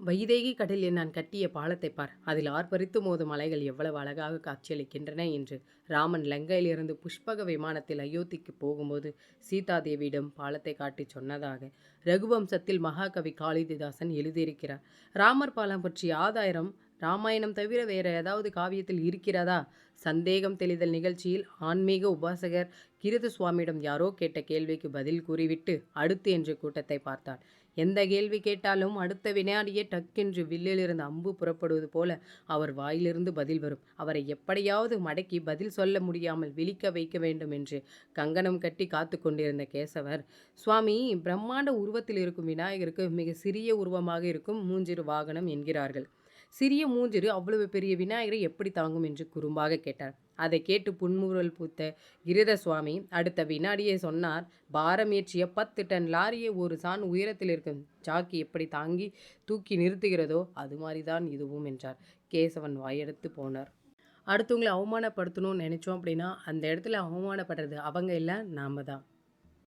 வைதேகி கடலில் நான் கட்டிய பாலத்தை பார். அதில் ஆர்ப்பரித்து மோதும் மலைகள் எவ்வளவு அழகாக காட்சியளிக்கின்றன என்று ராமன் லங்கையிலிருந்து புஷ்பக விமானத்தில் அயோத்திக்கு போகும்போது சீதாதேவியிடம் பாலத்தை காட்டிச் சொன்னதாக ரகுவம்சத்தில் மகாகவி காளிதாசன் எழுதியிருக்கிறார். ராமர் பாலம் பற்றிய ஆதாரம் ராமாயணம் தவிர வேறு ஏதாவது காவியத்தில் இருக்கிறதா? சந்தேகம் தெளிதல் நிகழ்ச்சியில் ஆன்மீக உபாசகர் கிருத சுவாமியிடம் யாரோ கேட்ட கேள்விக்கு பதில் கூறிவிட்டு அடுத்து என்ற கூட்டத்தை பார்த்தார் எந்த கேள்வி கேட்டாலும் அடுத்த வினாடியே டக்கென்று வில்லிலிருந்து அம்பு புறப்படுவது போல அவர் வாயிலிருந்து பதில் வரும். அவரை எப்படியாவது மடக்கி பதில் சொல்ல முடியாமல் விழிக்க வைக்க வேண்டும் என்று கங்கணம் கட்டி காத்து கொண்டிருந்த கேசவர் சுவாமி பிரம்மாண்ட உருவத்தில் இருக்கும் விநாயகருக்கு மிக சிறிய உருவமாக இருக்கும் மூஞ்சிறு வாகனம் என்கிறார்கள். சிறிய மூஞ்சிறு அவ்வளவு பெரிய விநாயகரை எப்படி தாங்கும் என்று குறும்பாக கேட்டார். அதை கேட்டு புன்முறுவல் பூத்த கிரித சுவாமி அடுத்த வினாடியே சொன்னார் பாரம் ஏற்றிய பத்து டன் லாரியை ஒரு சான் உயரத்தில் இருக்கும் சாக்கி எப்படி தாங்கி தூக்கி நிறுத்துகிறதோ அது மாதிரி தான் இதுவும் என்றார். கேசவன் வாயெடுத்து போனார். அடுத்தவங்களை அவமானப்படுத்தணும்னு நினச்சோம் அப்படின்னா அந்த இடத்துல அவமானப்படுறது அவங்க இல்லை நாம தான்.